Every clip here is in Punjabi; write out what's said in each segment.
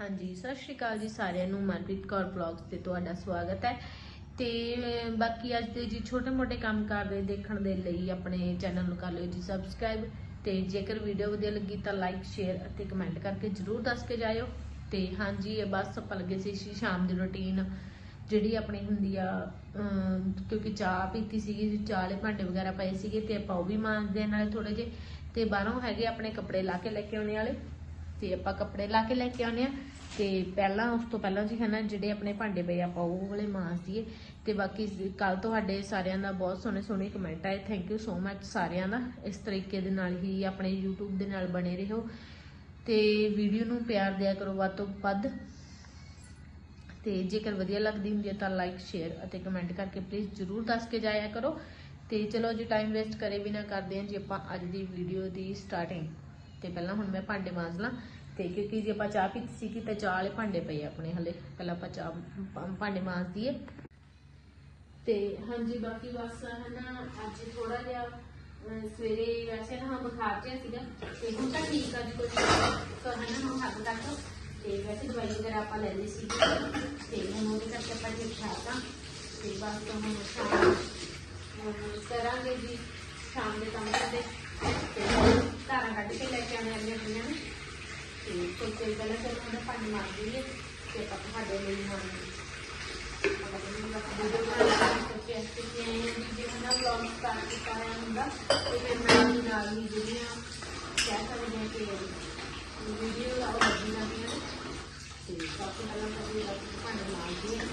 ਹਾਂਜੀ, ਸਤਿ ਸ਼੍ਰੀ ਅਕਾਲ ਜੀ ਸਾਰਿਆਂ ਨੂੰ, ਮਨਪ੍ਰੀਤ ਕੌਰ ਵਲੌਗਸ ਤੇ ਤੁਹਾਡਾ ਸਵਾਗਤ ਹੈ। ਤੇ ਬਾਕੀ ਅੱਜ ਦੇ ਜੀ ਛੋਟੇ-ਮੋਟੇ ਕੰਮ ਕਰ ਦੇਖਣ ਦੇ ਲਈ ਆਪਣੇ ਚੈਨਲ ਨੂੰ ਕਰ ਲਿਓ ਜੀ ਸਬਸਕ੍ਰਾਈਬ ਤੇ ਜੇਕਰ ਵੀਡੀਓ ਵਧੀਆ ਲੱਗੀ ਤਾਂ ਲਾਈਕ ਸ਼ੇਅਰ ਅਤੇ ਕਮੈਂਟ ਕਰਕੇ ਜਰੂਰ ਦੱਸ ਕੇ ਜਾਇਓ। ਤੇ ਹਾਂਜੀ, ਇਹ ਬਸ ਆਪਾਂ ਲੱਗੇ ਸੀ ਸ਼ਾਮ ਦੀ ਰੁਟੀਨ ਜਿਹੜੀ ਆਪਣੀ ਹੁੰਦੀ ਆ ਕਿਉਂਕਿ ਚਾਹ ਪੀਤੀ ਸੀਗੀ ਚਾਹ ਵਾਲੇ ਭਾਂਡੇ ਵਗੈਰਾ ਪਏ ਸੀਗੇ ਤੇ ਆਪਾਂ ਉਹ ਵੀ ਮਾਂਜਦੇ ਨਾਲੇ ਥੋੜੇ ਜਿਹੇ। ਤੇ ਬਾਹਰੋਂ ਹੈਗੇ ਆਪਣੇ ਕੱਪੜੇ ਲਾ ਕੇ ਲੈ ਕੇ ਆਉਣੇ ਵਾਲੇ। ਤੇ ਆਪਾਂ ਕੱਪੜੇ ਲਾ ਕੇ ਲੈ ਕੇ ਆਉਨੇ ਆ ਤੇ ਪਹਿਲਾਂ ਉਸ ਤੋਂ ਪਹਿਲਾਂ ਜੀ ਹਨਾ, ਜਿਹੜੇ ਆਪਣੇ ਭਾਂਡੇ ਪਏ ਆਪਾਂ ਉਹ ਵਾਲੇ ਮਾਂਜ ਦਈਏ। ਤੇ ਬਾਕੀ ਕੱਲ ਤੁਹਾਡੇ ਸਾਰਿਆਂ ਦਾ ਬਹੁਤ ਸੋਹਣੇ ਸੋਹਣੇ ਕਮੈਂਟ ਆਏ। ਥੈਂਕ ਯੂ ਸੋ ਮੱਚ ਸਾਰਿਆਂ ਦਾ। ਇਸ ਤਰੀਕੇ ਦੇ ਨਾਲ ਹੀ ਆਪਣੇ YouTube ਦੇ ਨਾਲ ਬਣੇ ਰਹੋ। ਤੇ ਵੀਡੀਓ ਨੂੰ ਪਿਆਰ ਦਿਆ ਕਰੋ ਵੱਧ ਤੋਂ ਵੱਧ। ਤੇ ਜੇਕਰ ਵਧੀਆ ਲੱਗਦੀ ਹੁੰਦੀ ਹੈ ਤਾਂ ਲਾਈਕ ਸ਼ੇਅਰ ਅਤੇ ਕਮੈਂਟ ਕਰਕੇ ਪਲੀਜ਼ ਜਰੂਰ ਦੱਸ ਕੇ ਜਾਇਆ ਕਰੋ। ਤੇ ਚਲੋ ਜੀ ਟਾਈਮ ਵੇਸਟ ਕਰੇ ਬਿਨਾ ਕਰਦੇ ਹਾਂ ਜੀ ਆਪਾਂ ਅੱਜ ਦੀ ਵੀਡੀਓ ਦੀ ਸਟਾਰਟਿੰਗ ਤੇ ਪਹਿਲਾਂ ਹੁਣ ਮੈਂ ਭਾਂਡੇ ਮਾਂਜ ਲਾਂ। ਤੇ ਕਿਉਂਕਿ ਜੇ ਆਪਾਂ ਚਾਹ ਪੀਤੀ ਸੀਗੀ ਤਾਂ ਚਾਹ ਵਾਲੇ ਭਾਂਡੇ ਪਏ ਆਪਣੇ ਹਲੇ, ਪਹਿਲਾਂ ਆਪਾਂ ਚਾਹ ਭਾਂਡੇ ਮਾਂਜ ਦਈਏ ਤੇ ਹਾਂਜੀ, ਬਾਕੀ ਬਸ ਹਨਾ, ਅੱਜ ਥੋੜਾ ਜਿਹਾ ਸਵੇਰੇ ਵੈਸੇ ਨਾ ਬੁਖਾਰ ਜਿਹਾ ਸੀਗਾ, ਤੇ ਹੁਣ ਤਾਂ ਠੀਕ ਆ ਜੀ ਕੁਝ ਤਾਂ ਹਨਾ, ਹੁਣ ਹੱਦ ਤੱਕ ਤੇ ਵੈਸੇ ਦਵਾਈ ਵਗੈਰਾ ਆਪਾਂ ਲੈ ਲਈ ਸੀ ਤੇ ਹੁਣ ਉਹਦੇ ਕਰਕੇ ਆਪਾਂ ਠੀਕ ਠਾਕ ਆ। ਤੇ ਬਸ ਤਾਂ ਹੁਣ ਸ਼ਾਮ ਕਰਾਂਗੇ ਜੀ, ਸ਼ਾਮ ਦੇ ਕੰਮ ਕਰਦੇ। ਤੇ ਧਾਰਾਂ ਕੱਢ ਕੇ ਲੈ ਕੇ ਆਉਣੇ ਅਗਲੇ ਪਈਆਂ ਨੇ ਤੇ ਕੋਈ ਕੋਈ ਪਹਿਲਾਂ ਚਲੋ ਉਹਦਾ ਪਾਣੀ ਮਾਰ ਦਈਏ ਤੇ ਆਪਾਂ ਤੁਹਾਡੇ ਲਈ ਹੁਣ ਵੀਡੀਓ ਆਉ ਲੱਗੀ ਜਾਂਦੀ ਹੈ ਤੇ ਪਹਿਲਾਂ ਕਦੀ ਭਾਂਡੇ ਮਾਰਦੀ ਹੈ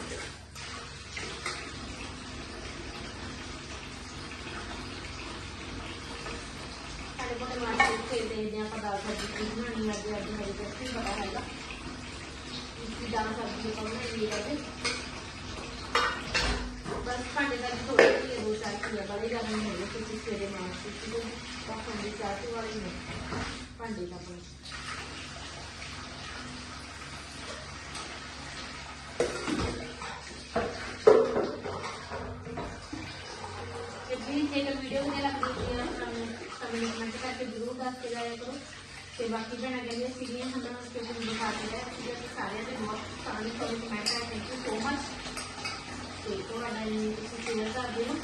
ਸਾਡੇ ਕੋਲ ਦੇਖਦੇ ਆਪਾਂ ਦਾਲ ਸਬਜ਼ੀ ਕੀ ਬਣਾਉਣੀ ਅੱਜ ਅੱਜ ਮੇਰੇ ਕੋਲ ਨਹੀਂ ਪਤਾ ਹੈਗਾ। ਇਸਦੀ ਦਾਲ ਸਬਜ਼ੀ ਕੌਣ ਬਣਾਈ ਹੈ ਅੱਜ ਬਸ ਭਾਂਡੇ ਦਾ ਥੋੜੇ ਜਿਹੇ ਦੋ ਚਾਰ ਕੀ ਬੜੇ ਜ਼ਿਆਦਾ ਨਹੀਂ ਹੋਣੇ ਕਿਉਂਕਿ ਸਵੇਰੇ ਮਾਰਕੀਟ ਤੇ ਤਾਂ ਭਾਂਡੇ ਚਾਹ ਤੇ ਵਾਲੇ ਭਾਂਡੇ ਦਾ ਬਣ ਤੇ ਵੀ ਜੇਕਰ ਵੀਡੀਓ ਵਧੀਆ ਲੱਗਦੀ ਹੈ ਸਾਨੂੰ ਸਾਨੂੰ ਕਮੈਂਟ ਕਰਕੇ ਜ਼ਰੂਰ ਦੱਸ ਕੇ ਜਾਇਆ ਕਰੋ। ਤੇ ਬਾਕੀ ਭੈਣਾਂ ਕਹਿੰਦੀਆਂ ਸੀਗੀਆਂ ਹਨ ਕਿ ਤੁਹਾਨੂੰ ਦਿਖਾ ਕੇ ਲੈ ਕਿ ਸਾਰਿਆਂ ਦੇ ਬਹੁਤ ਸਾਰੇ ਸਾਰੇ ਕਮੈਂਟ ਆਏ ਥੈਂਕ ਯੂ ਸੋ ਮਚ ਤੇ ਤੁਹਾਡਾ ਇਹ ਤੁਸੀਂ ਸ਼ੇਅਰ ਕਰ ਦਿਓ।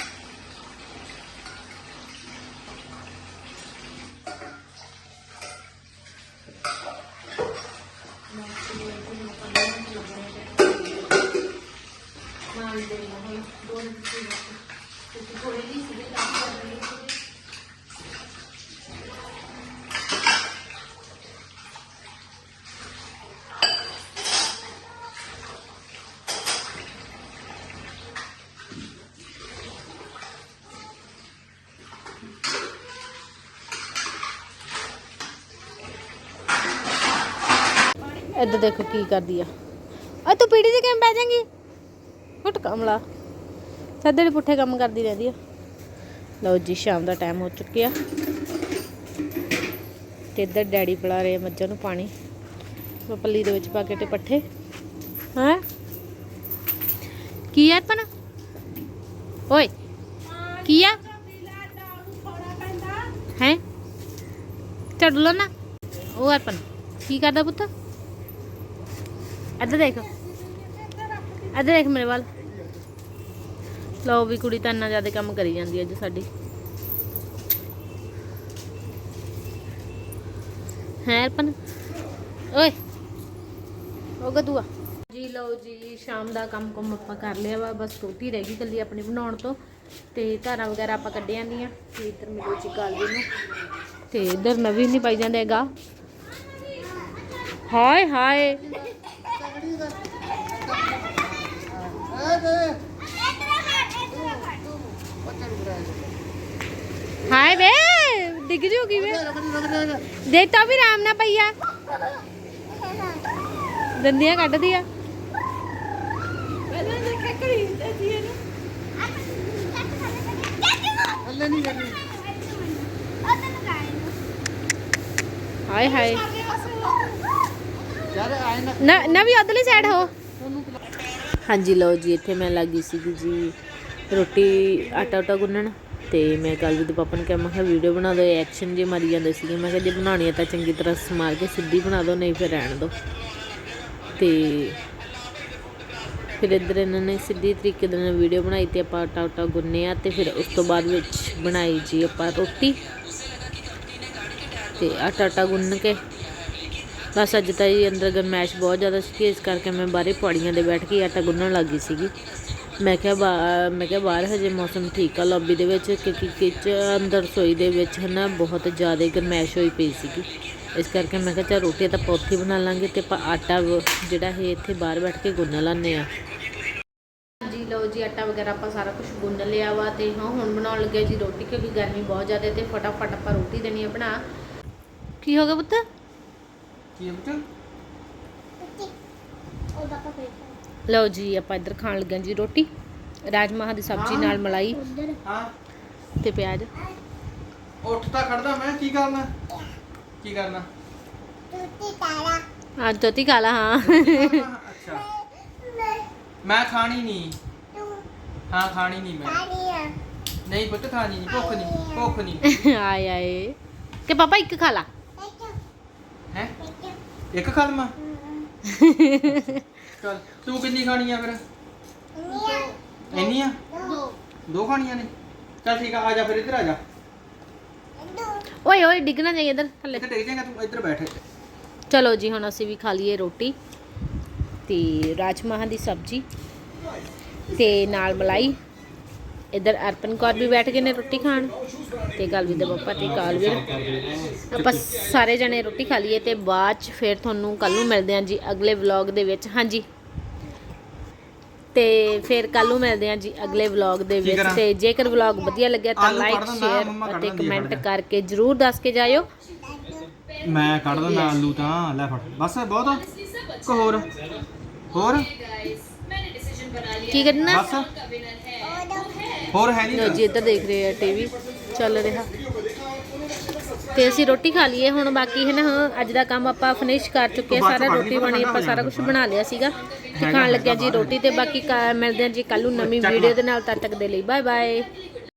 ਮਾਲ ਦੇ ਨਾਲ ਦੋ ਮਿੰਟ ਤੇ ਥੋੜੇ ਜਿਹੀ ਸੀਗੇ ਕੰਮ ਕਰ ਰਹੇ ਸੀਗੇ। ਇੱਧਰ ਦੇਖੋ ਕੀ ਕਰਦੀ ਆ। ਆ ਤੂੰ ਪੀੜੀ ਦੇ ਕਿਵੇਂ ਬਹਿ ਜਾਏਂਗੀ? ਉੱਠ ਕਮਲਾ। ਸੱਦੜੇ ਪੁੱਠੇ ਕੰਮ ਕਰਦੀ ਰਹਿੰਦੀ ਆ। ਲਓ ਜੀ, ਸ਼ਾਮ ਦਾ ਟਾਈਮ ਹੋ ਚੁੱਕਿਆ। ਤੇ ਇੱਧਰ ਡੈਡੀ ਪਿਲਾ ਰਹੇ ਮੱਝਾਂ ਨੂੰ ਪਾਣੀ। ਪੱਲੀ ਦੇ ਵਿੱਚ ਪਾ ਕੇ ਤੇ ਪੱਠੇ। ਹਾਂ? ਕੀ ਆ ਪਨ ਓਏ, ਕੀ ਆ? ਹੈ? ਚੱਡ ਲੋ ਨਾ। ਉਹ ਅਰਪਨ, ਕੀ ਕਰਦਾ ਪੁੱਤ? ਇੱਧਰ ਦੇਖ। ਇੱਧਰ ਦੇਖ ਮੇਰੇ ਵੱਲ। ਲਓ ਵੀ ਕੁੜੀ ਤਾਂ ਇੰਨਾ ਜ਼ਿਆਦਾ ਕੰਮ ਕਰੀ ਜਾਂਦੀ ਅੱਜ ਸਾਡੀ। ਹੈ ਅਰਪਨ? ਓਏ। ਉਹ ਗਦੂਆ। ਜੀ ਲਓ ਜੀ, ਸ਼ਾਮ ਦਾ ਕੰਮ ਕੁਮ ਆਪਾਂ ਕਰ ਲਿਆ ਵਾ, ਬਸ ਰੋਟੀ ਰਹਿ ਗਈ ਕੱਲੀ ਆਪਣੀ ਬਣਾਉਣ ਤੋਂ। ਤੇ ਧਾਰਾਂ ਵਗੈਰਾ ਆਪਾਂ ਕੱਢ ਜਾਂਦੀਆਂ ਤੇ ਇੱਧਰ ਮੇਰੇ ਚ ਗਾਲ ਜੀ ਨੂੰ। ਤੇ ਇੱਧਰ ਨਵੀਂ ਨਹੀਂ ਪਾਈ ਜਾਂਦੇ ਹੈਗਾ ਹਾਏ ਹਾਏ। ਹਾਏ ਵੇ ਡਿੱਗ ਜੂਗੀ ਵੇ ਦੇਖ ਤਾਂ ਵੀ ਆਰਾਮ ਨਾਲ ਪਈਆ। ਦੰਦੀਆਂ ਕੱਢਦੀ ਆ। ਹਾਏ ਹਾਏ। ਨਾ। ਨਾ ਵੀ ਅਦਲੀ ਸਾਈਡ ਹੋ। ਹਾਂਜੀ, ਲਓ ਜੀ, ਇੱਥੇ ਮੈਂ ਲੱਗੀ ਸੀਗੀ ਜੀ ਰੋਟੀ, ਆਟਾ ਉਟਾ ਗੁੰਨਣ ਤੇ ਮੈਂ ਕੱਲ ਜੀ ਦੇ ਪਾਪਾ ਨੂੰ ਕਿਹਾ, ਮੈਂ ਕਿਹਾ ਵੀਡੀਓ ਬਣਾ ਦਿਓ, ਐਕਸ਼ਨ ਜੇ ਮਾਰੀ ਜਾਂਦੇ ਸੀਗੇ, ਮੈਂ ਕਿਹਾ ਜੇ ਬਣਾਉਣੀ ਹੈ ਤਾਂ ਚੰਗੀ ਤਰ੍ਹਾਂ ਸਮਾਰ ਕੇ ਸਿੱਧੀ ਬਣਾ ਦਿਓ, ਨਹੀਂ ਫਿਰ ਰਹਿਣ ਦਿਓ। ਤੇ ਫਿਰ ਇੱਧਰ ਇਹਨਾਂ ਨੇ ਸਿੱਧੀ ਤਰੀਕੇ ਦੇ ਨਾਲ ਵੀਡੀਓ ਬਣਾਈ ਤੇ ਆਪਾਂ ਆਟਾ ਉਟਾ ਗੁੰਨਿਆ ਤੇ ਫਿਰ ਉਸ ਤੋਂ ਬਾਅਦ ਵਿੱਚ ਬਣਾਈ ਜੀ ਆਪਾਂ ਰੋਟੀ ਤੇ ਆਟਾ ਆਟਾ ਗੁੰਨ ਕੇ ਬਸ ਅੱਜ ਤਾਂ ਜੀ ਅੰਦਰ ਗਰਮੈਸ਼ ਬਹੁਤ ਜ਼ਿਆਦਾ ਸੀ ਇਸ ਕਰਕੇ ਮੈਂ ਬਾਹਰੇ ਪੌੜੀਆਂ ਦੇ ਬੈਠ ਕੇ ਆਟਾ ਗੁੰਨਣ ਲੱਗੀ ਸੀਗੀ। ਮੈਂ ਕਿਹਾ ਬਾ- ਮੈਂ ਕਿਹਾ ਬਾਹਰ ਹਜੇ ਮੌਸਮ ਠੀਕ ਆ ਲੌਬੀ ਦੇ ਵਿੱਚ ਕਿਉਂਕਿ ਕਿਚ ਅੰਦਰ ਰਸੋਈ ਦੇ ਵਿੱਚ ਹੈ ਨਾ ਬਹੁਤ ਜ਼ਿਆਦਾ ਗਰਮੈਸ਼ ਹੋਈ ਪਈ ਸੀਗੀ। ਇਸ ਕਰਕੇ ਮੈਂ ਕਿਹਾ ਚਾ ਰੋਟੀ ਤਾਂ ਹੀ ਬਣਾ ਲਾਂਗੇ ਤੇ ਆਪਾਂ ਆਟਾ ਜਿਹੜਾ ਹੈ ਇੱਥੇ ਬਾਹਰ ਬੈਠ ਕੇ ਗੁੰਨ ਲੈਂਦੇ ਆ ਜੀ ਲਓ ਜੀ ਆਟਾ ਵਗੈਰਾ ਆਪਾਂ ਸਾਰਾ ਕੁਝ ਗੁੰਨ ਲਿਆ ਵਾ ਤੇ ਹਾਂ ਹੁਣ ਬਣਾਉਣ ਲੱਗੇ ਜੀ ਰੋਟੀ ਕਿਉਂਕਿ ਗਰਮੀ ਬਹੁਤ ਜ਼ਿਆਦਾ ਤੇ ਫਟਾਫਟ ਆਪਾਂ ਰੋਟੀ ਦੇਣੀ ਆ ਬਣਾ। ਕੀ ਹੋ ਗਿਆ ਪੁੱਤ? ਕੀ ਹੈ ਬੇਟਾ? ਲਓ ਜੀ ਆਪਾਂ ਇੱਧਰ ਖਾਣ ਲੱਗੇ ਹਾਂ ਜੀ ਰੋਟੀ। ਰਾਜਮਾਹ ਦੀ ਸਬਜ਼ੀ ਨਾਲ ਮਲਾਈ ਹਾਂ। ਤੇ ਪਿਆਜ਼। ਉੱਠ ਤਾਂ ਖੜਦਾ ਮੈਂ ਕੀ ਕਰਨਾ? ਕੀ ਕਰਨਾ? ਅੱਜ ਤੋਤੀ ਕਾਲਾ ਹਾਂ। ਅੱਛਾ। ਮੈਂ ਖਾਣੀ ਨਹੀਂ। ਹਾਂ ਖਾਣੀ ਨਹੀਂ ਮੈਂ। ਨਹੀਂ ਪੁੱਤ ਖਾਣੀ ਨਹੀਂ ਭੁੱਖ ਨਹੀਂ ਭੁੱਖ ਨਹੀਂ। ਆਏ ਆਏ। ਕਿ ਪਾਪਾ ਇੱਕ ਖਾ ਲਾ। ਹੈ ਇੱਕ ਖਾ ਲਵਾਂ ਚਲ ਤੂੰ ਕਿੰਨੀ ਖਾਣੀ ਆ ਫਿਰ? ਇੰਨੀਆਂ? ਦੋ ਖਾਣੀਆਂ ਨੇ। ਚਲ ਠੀਕ ਆ ਆ ਜਾ ਫਿਰ ਇੱਧਰ ਆ ਜਾ। ਓਏ ਓਏ ਡਿੱਗਣਾ ਜਾਈ ਇੱਧਰ ਥੱਲੇ। ਇੱਥੇ ਡਿੱਗ ਜਾਏਗਾ ਤੂੰ ਇੱਧਰ ਬੈਠ ਚਲੋ ਜੀ ਹੁਣ ਅਸੀਂ ਵੀ ਖਾ ਲਈਏ ਰੋਟੀ ਤੇ ਰਾਜਮਾਹ ਦੀ ਸਬਜ਼ੀ ਤੇ ਨਾਲ ਮਲਾਈ। ਇੱਧਰ ਅਰਪਨ ਕੌਰ ਵੀ ਬੈਠ ਗਏ ਨੇ ਰੋਟੀ ਖਾਣ ਤੇ ਗਲਵੀਰ ਦੇ ਪਾਪਾ ਤੇ ਕਾਲਵੀਰ ਆਪਾਂ ਸਾਰੇ ਜਣੇ ਰੋਟੀ ਖਾ ਲਈਏ ਤੇ ਬਾਅਦ ਚ ਫਿਰ ਤੁਹਾਨੂੰ ਕੱਲ ਨੂੰ ਮਿਲਦੇ ਹਾਂ ਜੀ ਅਗਲੇ ਵਲੌਗ ਦੇ ਵਿੱਚ। ਹਾਂਜੀ। ਤੇ ਫਿਰ ਕੱਲ ਨੂੰ ਮਿਲਦੇ ਹਾਂ ਜੀ ਅਗਲੇ ਵਲੌਗ ਦੇ ਵਿੱਚ? ਤੇ ਜੇਕਰ ਵਲੌਗ ਵਧੀਆ ਲੱਗਿਆ ਤਾਂ ਲਾਈਕ ਸ਼ੇਅਰ ਅਤੇ ਕਮੈਂਟ। ਕਰਕੇ ਜਰੂਰ ਦੱਸ ਕੇ ਜਾਇਓ। ਮੈਂ ਕੱਢ ਦਿੰਦਾ ਆਲੂ ਤਾਂ ਲੈ ਫੜ। ਬਸ ਬਹੁਤ? ਆ? ਕਿ ਹੋਰ? ਹੋਰ ਕੀ ਕਰਨਾ? ਬਸ। ਹੋਰ ਹੈ ਨਹੀਂ ਲੋ ਜੀ ਇੱਧਰ ਦੇਖ ਰਹੇ ਆ ਟੀਵੀ ਚੱਲ ਰਿਹਾ। ਤੇ ਅਸੀਂ ਰੋਟੀ ਖਾ ਲਈਏ ਹੁਣ ਬਾਕੀ ਹੈ ਨਾ ਅੱਜ ਦਾ ਕੰਮ ਆਪਾਂ ਫਿਨਿਸ਼ ਕਰ ਚੁੱਕੇ ਆ ਸਾਰਾ ਰੋਟੀ ਬਣੀ ਆਪਾਂ ਸਾਰਾ ਕੁਝ ਬਣਾ ਲਿਆ ਸੀਗਾ। ਤੇ ਖਾਣ ਲੱਗਿਆ ਜੀ ਰੋਟੀ ਤੇ ਬਾਕੀ ਮਿਲਦੇ ਆ ਜੀ ਕੱਲ ਨੂੰ ਨਵੀਂ। ਵੀਡੀਓ ਦੇ ਨਾਲ ਤਦ ਤੱਕ ਦੇ ਲਈ। Bye bye